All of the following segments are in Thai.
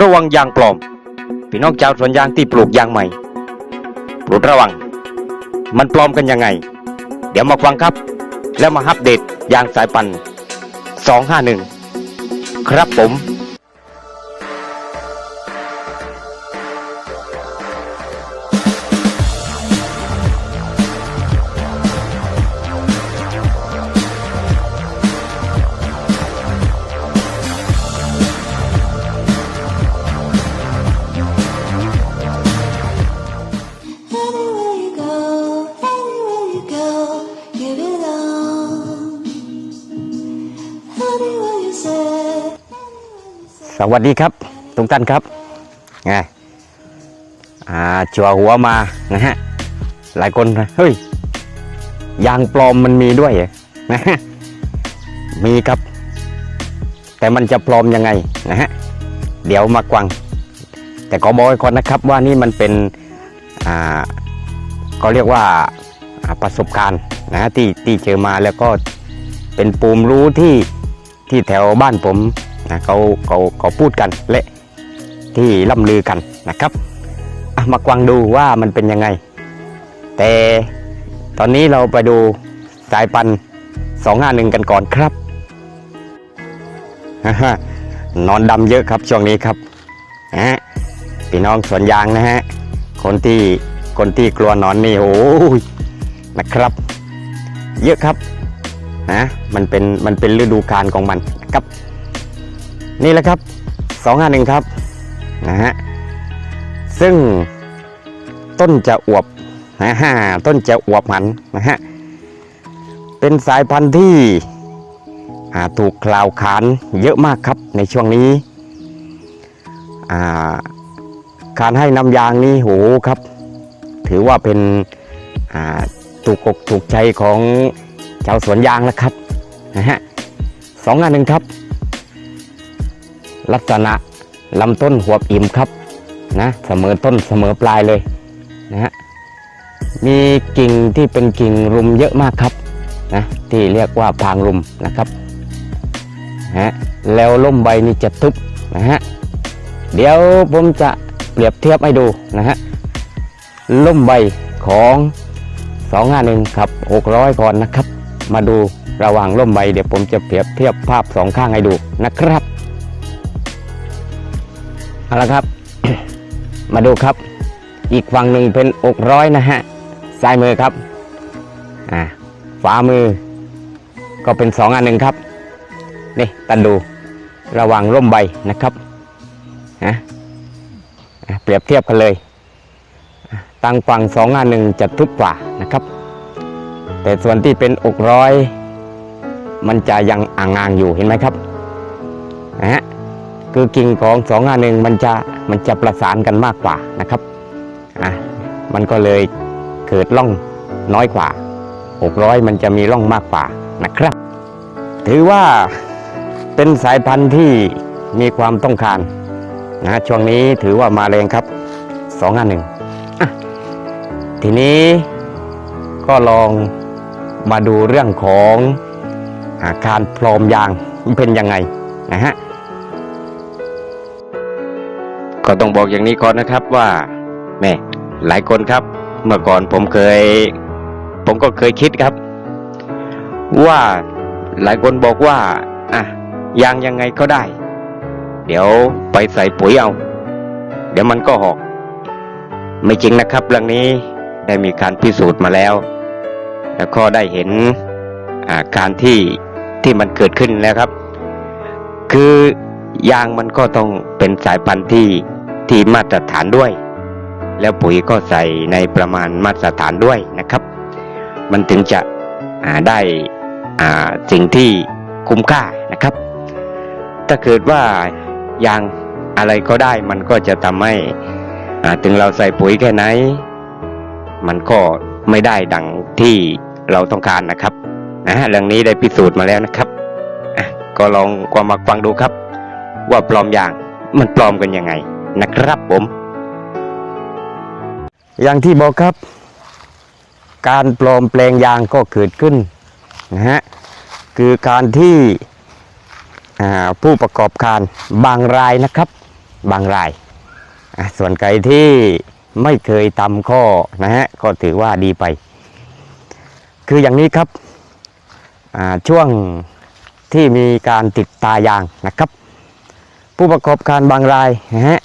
ระวังยางปลอมพี่น้องชาวสวนยางที่ปลูกยางใหม่โปรดระวัง มันปลอมกันยังไง เดี๋ยวมาฟังครับ แล้วมาอัปเดตยางสายพันธุ์251 ครับผม สวัสดีครับทุกท่านครับไงอ่าจัวหัวมานะฮะหลายคนเฮ้ยยางปลอมมันมีด้วยนะฮะมีครับ แต่มันจะปลอมยังไงนะฮะเดี๋ยวมากวัง แต่ขอบอกไว้ก่อนนะครับว่านี่มันเป็นอ่าก็เรียกว่าอ่าประสบการณ์นะฮะที่ที่เจอมาแล้วก็เป็นปูมรู้ที่ที่แถวบ้านผม นะเขาเขาเขาพูดกันและที่ล่ำลือกันนะครับมากวางดูว่ามันเป็นยังไง แต่ตอนนี้เราไปดูสายพันธุ์251กันก่อนครับนอนดำเยอะครับช่วงนี้ครับนะฮะพี่น้องสวนยางนะฮะคนที่คนที่กลัวนอนนี่โอ้ยนะครับ เยอะครับนะมันเป็นมันเป็นฤดูกาลของมันนะครับ นี่แหละครับสองห้าหนึ่งครับนะฮะซึ่งต้นจะอวบนะฮะต้นจะอวบมันนะฮะเป็นสายพันธุ์ที่ถูกกล่าวขานเยอะมากครับในช่วงนี้การให้น้ำยางนี่โหครับ ถือว่าเป็นถูกอกถูกใจของชาวสวนยางแล้วครับนะฮะสองอันหนึ่งครับ ลักษณะลำต้นหัวอิ่มครับนะเสมอต้นเสมอปลายเลยนะฮะมีกิ่งที่เป็นกิ่งรุมเยอะมากครับนะที่เรียกว่าพางรุมนะครับฮะแล้วล่มใบนี่จะทุบนะฮะเดี๋ยวผมจะเปรียบเทียบให้ดูนะฮะล่มใบของ251ครับ600ก่อนนะครับ มาดูระหว่างล่มใบเดี๋ยวผมจะเปรียบเทียบภาพสองข้างให้ดูนะครับ เอาละครับ มาดูครับ อีกฝั่งหนึ่งเป็นอกร้อยนะฮะซ้ายมือครับอ่าฝามือ ก็เป็นสองอันหนึ่งครับนี่ตันดูระหว่างร่มใบนะครับนะเปรียบเทียบกันเลยอะตั้งฝั่งสองอันหนึ่งจะทุบกว่านะครับ แต่ส่วนที่เป็นอกร้อย มันจะยังอ่างงางอยู่เห็นไหมครับนะฮะ คือกิ่งของสองอันหนึ่งมันจะมันจะประสานกันมากกว่านะครับอะมันก็เลยเกิดร่องน้อยกว่าอกร้อยมันจะมีร่องมากกว่านะครับ ถือว่าเป็นสายพันธุ์ที่มีความต้องการนะช่วงนี้ถือว่ามาแรงครับสองอันหนึ่งทีนี้ก็ลองมาดูเรื่องของอาการปลอมยางเป็นยังไงนะฮะ ก็ต้องบอกอย่างนี้ก่อนนะครับว่าแม่หลายคนครับ เมื่อก่อนผมเคย ผมก็เคยคิดครับ ว่าหลายคนบอกว่าอะยางยังไงก็ได้ เดี๋ยวไปใส่ปุ๋ยเอา เดี๋ยวมันก็หอก ไม่จริงนะครับเรื่องนี้ได้มีการพิสูจน์มาแล้ว แล้วก็ได้เห็นอาการที่ที่มันเกิดขึ้นแล้วครับ คือยางมันก็ต้องเป็นสายพันธุ์ที่ ที่มาตรฐานด้วย แล้วปุ๋ยก็ใส่ในประมาณมาตรฐานด้วยนะครับ มันถึงจะได้สิ่งที่คุ้มค่านะครับ ถ้าเกิดว่ายางอะไรก็ได้มันก็จะทำให้ถึงเราใส่ปุ๋ยแค่ไหน มันก็ไม่ได้ดังที่เราต้องการนะครับนะเรื่องนี้ได้พิสูจน์มาแล้วนะครับก็ลองความมาฟังดูครับ ว่าปลอมยางมันปลอมกันยังไง นะครับผม อย่างที่บอกครับ การปลอมแปลงยางก็เกิดขึ้นนะฮะคือการที่ผู้ประกอบการบางรายนะครับ บางราย ส่วนใครที่ไม่เคยตำข้อนะฮะก็ถือว่าดีไป คืออย่างนี้ครับช่วงที่มีการติดตายางนะครับ ผู้ประกอบการบางรายนะฮะ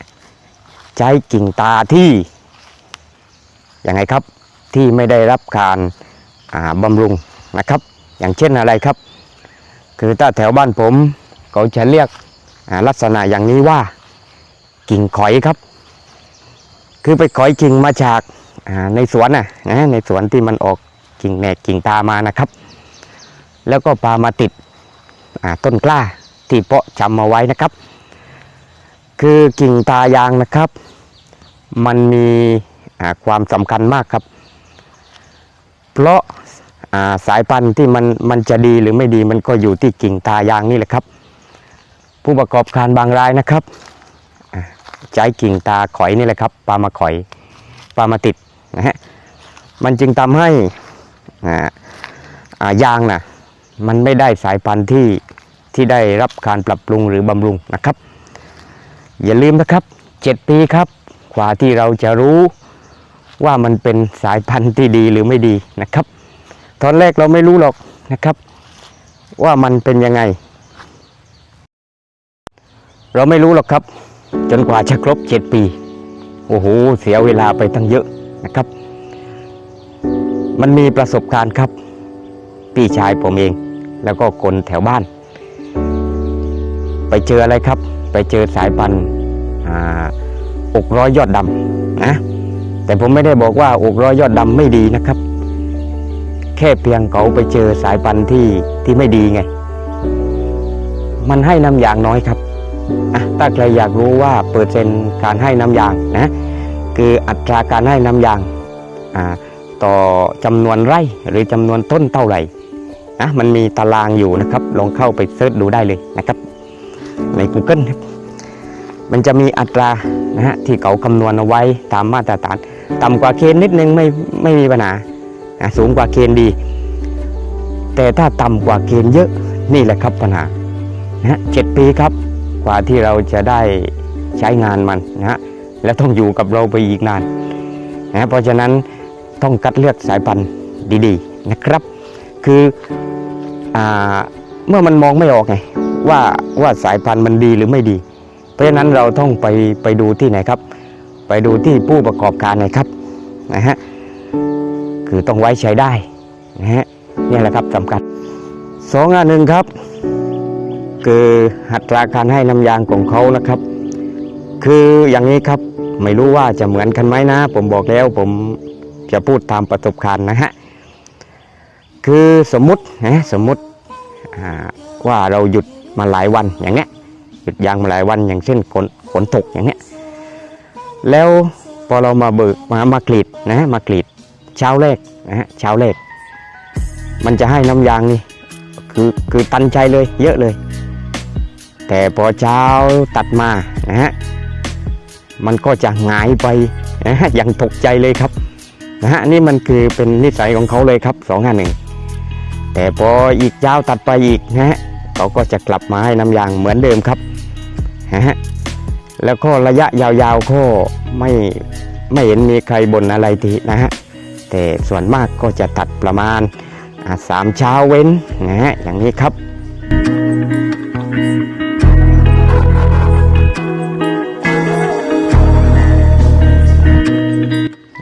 ใช้กิ่งตาที่ยังไงครับที่ไม่ได้รับการาบำรุงนะครับ อย่างเช่นอะไรครับ คือถ้าแถวบ้านผมเขาจะเรียกลักษณะอย่างนี้ว่ากิ่งขอยครับ คือไปขอยกิ่งมาจากาในสวนน่ะนะในสวนที่มันออกกิ่งแหนกกิ่งตามานะครับ แล้วก็ปามาติดต้นกล้าที่เพาะจำมาไว้นะครับ คือกิ่งตายางนะครับ มันมีความสำคัญมากครับ เพราะาสายพันธุ์ที่มันมันจะดีหรือไม่ดีมันก็อยู่ที่กิ่งตายางนี่แหละครับ ผู้ประกอบการบางรายนะครับใช้กิ่งตาข่อยนี่แหละครับปลามาข่อยปลามาติดนะฮะมันจึงทำให้อ่ายางนะมันไม่ได้สายพันธุ์ที่ที่ได้รับการปรับปรุงหรือบำรุงนะครับ อย่าลืมนะครับ 7 ปีครับกว่าที่เราจะรู้ว่ามันเป็นสายพันธุ์ที่ดีหรือไม่ดีนะครับ ตอนแรกเราไม่รู้หรอกนะครับ ว่ามันเป็นยังไง เราไม่รู้หรอกครับ จนกว่าจะครบ 7 ปี โอ้โห เสียเวลาไปตั้งเยอะนะครับ มันมีประสบการณ์ครับ พี่ชายผมเอง แล้วก็คนแถวบ้าน ไปเจออะไรครับ ไปเจอสายพันธุ์อกร้อยยอดดำนะแต่ผมไม่ได้บอกว่าอกร้อยยอดดำไม่ดีนะครับ แค่เพียงเขาไปเจอสายพันธุ์ที่ที่ไม่ดีไง มันให้น้ำยางน้อยครับอะถ้าใครอยากรู้ว่าเปอร์เซ็นต์การให้น้ำยางนะคืออัตราการให้น้ำยางต่อจำนวนไร่หรือจำนวนต้นเท่าไหร่นะมันมีตารางอยู่นะครับ ลองเข้าไปเสิร์ชดูได้เลยนะครับ Google ครับมันจะมีอัตรานะฮะที่เขาคำนวณเอาไว้ตามมาตรฐาน ต่ำกว่าเกณฑ์นิดนึงไม่ไม่มีปัญหาอะสูงกว่าเกณฑ์ดี แต่ถ้าต่ำกว่าเกณฑ์เยอะนี่แหละครับปัญหานะฮะเจ็ดปีครับกว่าที่เราจะได้ใช้งานมันนะฮะและต้องอยู่กับเราไปอีกนานนะเพราะฉะนั้นต้องคัดเลือกสายพันธุ์ดีๆนะครับ คืออเมื่อมันมองไม่ออกไง ว่าว่าสายพันธุ์มันดีหรือไม่ดี เพราะฉะนั้นเราต้องไปไปดูที่ไหนครับ ไปดูที่ผู้ประกอบการไหนครับนะฮะคือต้องไว้ใช้ได้นะฮะนี่แหละครับสำคัญสองอันหนึ่งครับ คืออัตราการให้น้ำยางของเขานะครับ คืออย่างนี้ครับไม่รู้ว่าจะเหมือนกันไหมนะ ผมบอกแล้วผมจะพูดตามประสบการณ์นะฮะคือสมมุตินะสมมุติว่าเราหยุด มาหลายวันอย่างเงี้ยหยุดยางมาหลายวันอย่างเช่นฝนฝนตกอย่างเนี้ยแล้วพอเรามาเบิกมามากรีดนะฮะมากรีดเช้าแรกนะฮะเช้าแรก มันจะให้น้ำยางนี่คือคือตันใจเลยเยอะเลย แต่พอเช้าตัดมานะฮะมันก็จะหงายไปนะฮะอย่างตกใจเลยครับนะฮะนี่มันคือเป็นนิสัยของเขาเลยครับสองห้าหนึ่งแต่พออีกเช้าตัดไปอีกนะฮะ เขาก็จะกลับมาให้น้ำยางเหมือนเดิมครับฮะแล้วก็ระยะยาวๆก็ไม่ไม่เห็นมีใครบ่นอะไรทีนะฮะแต่ส่วนมากก็จะตัดประมาณสามเช้าเว้นนะฮะอย่างนี้ครับ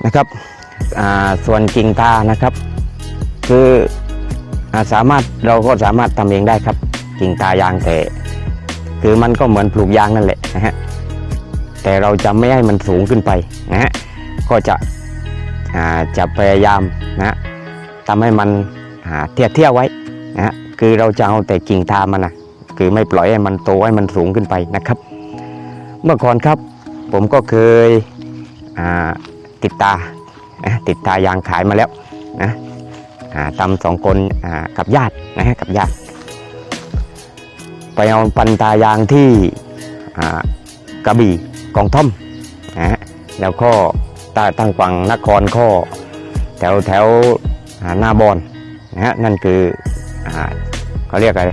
นะครับอ่าส่วนกิ่งตานะครับ คืออาสามารถเราก็สามารถทำเองได้ครับ กิ่งตายางแต่คือมันก็เหมือนปลูกยางนั่นแหละนะฮะแต่เราจะไม่ให้มันสูงขึ้นไปนะฮะก็จะอ่าจะพยายามนะฮะทำให้มันอ่าเทียบเทียบไว้นะฮะคือเราจะเอาแต่กิ่งตามันนะคือไม่ปล่อยให้มันโตให้มันสูงขึ้นไปนะครับ เมื่อก่อนครับ ผมก็เคยอ่าติดตาติดตายางขายมาแล้วนะอ่าตำสองคนอ่ากับญาตินะฮะกับญาติ ไปเอาปันตายางที่กระบี่กองท่อมนะฮะแล้วก็ตาตั้งฝั่งนครข้อแถวแถวหน้าบอนนะฮะนั่นคืออเขาเรียกอะไร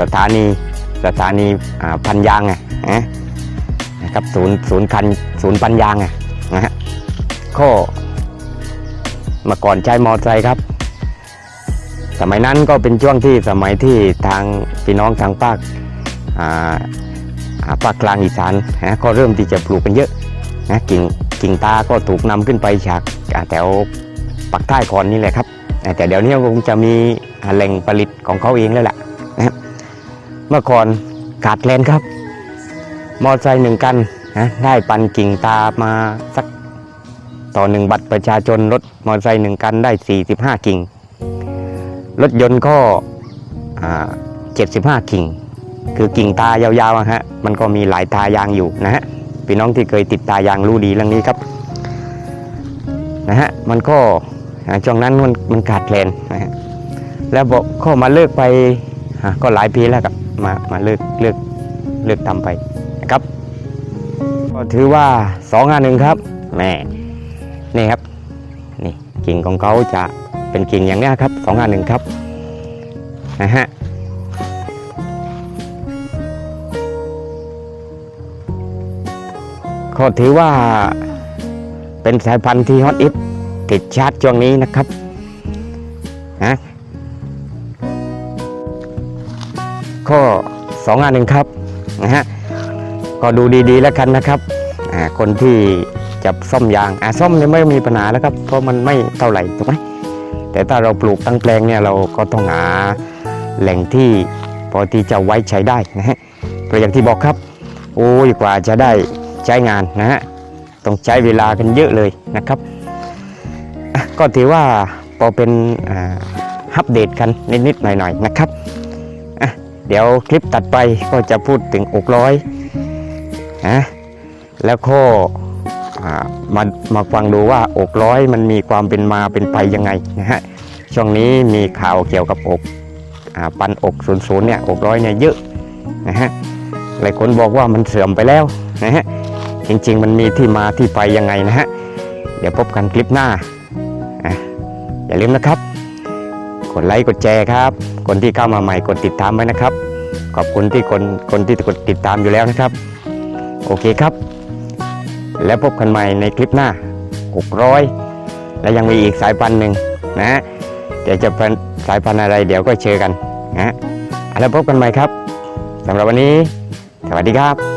สถานีสถานีพันยางไงนะนะกับศูนย์ศูนย์คันศูนย์ปันยางอะนะฮะก็เมื่อก่อนใช้มอเตอร์ไซค์ครับ สมัยนั้นก็เป็นช่วงที่สมัยที่ทางพี่น้องทางภาคภาคกลางอีสานนะก็เริ่มที่จะปลูกกันเยอะนะกิ่งกิ่งตาก็ถูกนำขึ้นไปจากแถวปักใต้ก่อนนี่แหละครับ แต่เดี๋ยวนี้คงจะมีแหล่งผลิตของเขาเองแล้วแหละนะเมื่อก่อนขาดแคลนครับ มอเตอร์ไซค์หนึ่งกันนะได้ปันกิ่งตามาสักต่อหนึ่งบัตรประชาชนรถมอเตอร์ไซค์หนึ่งกันได้ 45 กิ่ง รถยนต์ก็อ่า75กิ่ง คือกิ่งตายาวๆะฮะมันก็มีหลายตายางอยู่นะฮะพี่น้องที่เคยติดตายางรู้ดีเรื่องนี้ครับนะฮะมันก็ช่วงนั้นมันมันขาดแคลนนะฮะแล้วบอกก็มาเลิกไปก็หลายปีแล้วครับมามาเลิกเลิกเลิกทำไปนะครับก็ถือว่าสองอันหนึ่งครับแม่นี่ครับนี่กิ่งของเขาจะ เป็นกิ่งอย่างนี้ครับสองอันหนึ่งครับนะฮะก็ถือว่าเป็นสายพันธุ์ที่ฮอตอิทติดชาร์จช่วงนี้นะครับนะก็สองอันหนึ่งครับนะฮะก็ดูดีๆแล้วกันนะครับคนที่จะซ่อมยางอ่าซ่อมเนี่ยไม่มีปัญหาแล้วครับ เพราะมันไม่เท่าไหร่ถูกไหม แต่ถ้าเราปลูกตั้งแปลงเนี่ยเราก็ต้องหาแหล่งที่พอที่จะไว้ใช้ได้นะฮะเพราะอย่างที่บอกครับ โอ้ยกว่าจะได้ใช้งานนะฮะต้องใช้เวลากันเยอะเลยนะครับ ก็ถือว่าพอเป็นอ่าอัปเดตกันนิดๆหน่อยๆนะครับเดี๋ยวคลิปตัดไปก็จะพูดถึงอกร้อยนะแล้วก็ มามาฟังดูว่าอกร้อยมันมีความเป็นมาเป็นไปยังไงนะฮะช่วงนี้มีข่าวเกี่ยวกับอกอปันอกศูนย์ศูนย์เนี่ยอกร้อยเนี่ยเยอะนะฮะหลายคนบอกว่ามันเสื่อมไปแล้วนะฮะจริงๆ มันมีที่มาที่ไปยังไงนะฮะเดี๋ยวพบกันคลิปหน้าอะอย่าลืมนะครับ กดไลค์กดแชร์ครับ คนที่เข้ามาใหม่กดติดตามไว้นะครับ ขอบคุณที่คนคนที่กดติดตามอยู่แล้วนะครับ โอเคครับ แล้วพบกันใหม่ในคลิปหน้า 600 และยังมีอีกสายพันธุ์หนึ่งนะฮะเดี๋ยวจะเป็นสายพันธุ์อะไรเดี๋ยวก็เจอกันนะฮะแล้วพบกันใหม่ครับสำหรับวันนี้ สวัสดีครับ